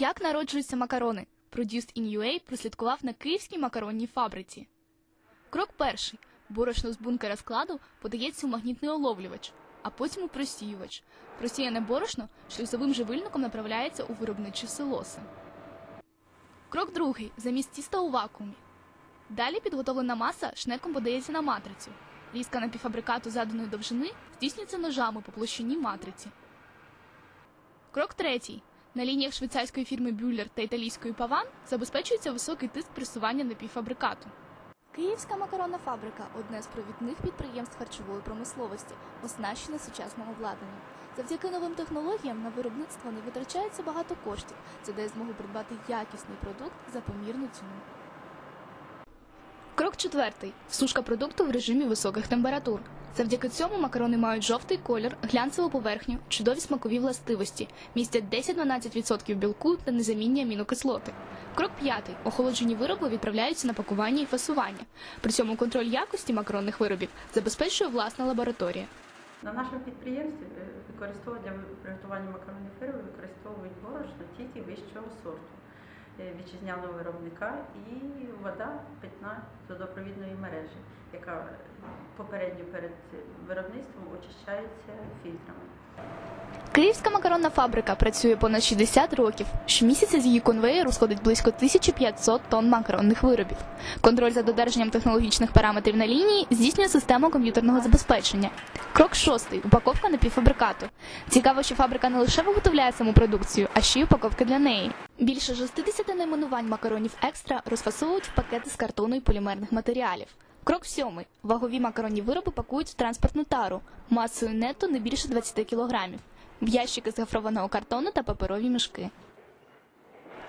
Як народжуються макарони? In UA прослідкував на київській макаронній фабриці. Крок перший. Борошно з бункера складу подається у магнітний оловлювач, а потім у просіювач. Просіяне борошно шлюзовим живильником направляється у виробничі силоси. Крок другий. Замість тіста у вакуумі. Далі підготовлена маса шнеком подається на матрицю. Різка напівфабрикату заданої довжини здійснюється ножами по площині матриці. Крок третій. На лініях швейцарської фірми Бюллер та італійської Паван забезпечується високий тиск пресування напівфабрикату. Київська макаронна фабрика одне з провідних підприємств харчової промисловості, оснащене сучасним обладнанням. Завдяки новим технологіям на виробництво не витрачається багато коштів. Це дає змогу придбати якісний продукт за помірну ціну. Крок четвертий. Сушка продукту в режимі високих температур. Завдяки цьому макарони мають жовтий колір, глянцеву поверхню, чудові смакові властивості, містять 10-12% білку та незамінні амінокислоти. Крок п'ятий. Охолоджені вироби відправляються на пакування і фасування. При цьому контроль якості макаронних виробів забезпечує власна лабораторія. На нашому підприємстві е, використовують для приготування макаронних виробів використовують борошно тільки вищого сорту вітчизняного виробника і вода питна з водопровідної мережі, яка е, попередньо перед виробництвом очищається фільтрами. Київська макаронна фабрика працює понад 60 років. Щомісяця з її конвеєру сходить близько 1500 тонн макаронних виробів. Контроль за додержанням технологічних параметрів на лінії здійснює система комп'ютерного забезпечення. Крок шостий упаковка напівфабрикату. Цікаво, що фабрика не лише виготовляє саму продукцію, а ще й упаковки для неї. Більше 60 найменувань макаронів екстра розфасовують в пакети з картону і полімерних матеріалів. Крок сьомий. Вагові макаронні вироби пакують в транспортну тару масою нетто не більше 20 кілограмів в ящики з гофрованого картону та паперові мішки.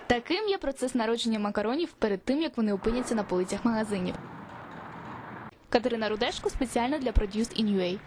Таким є процес народження макаронів перед тим, як вони опиняться на полицях магазинів. Катерина Рудешко спеціально для Produced in UA.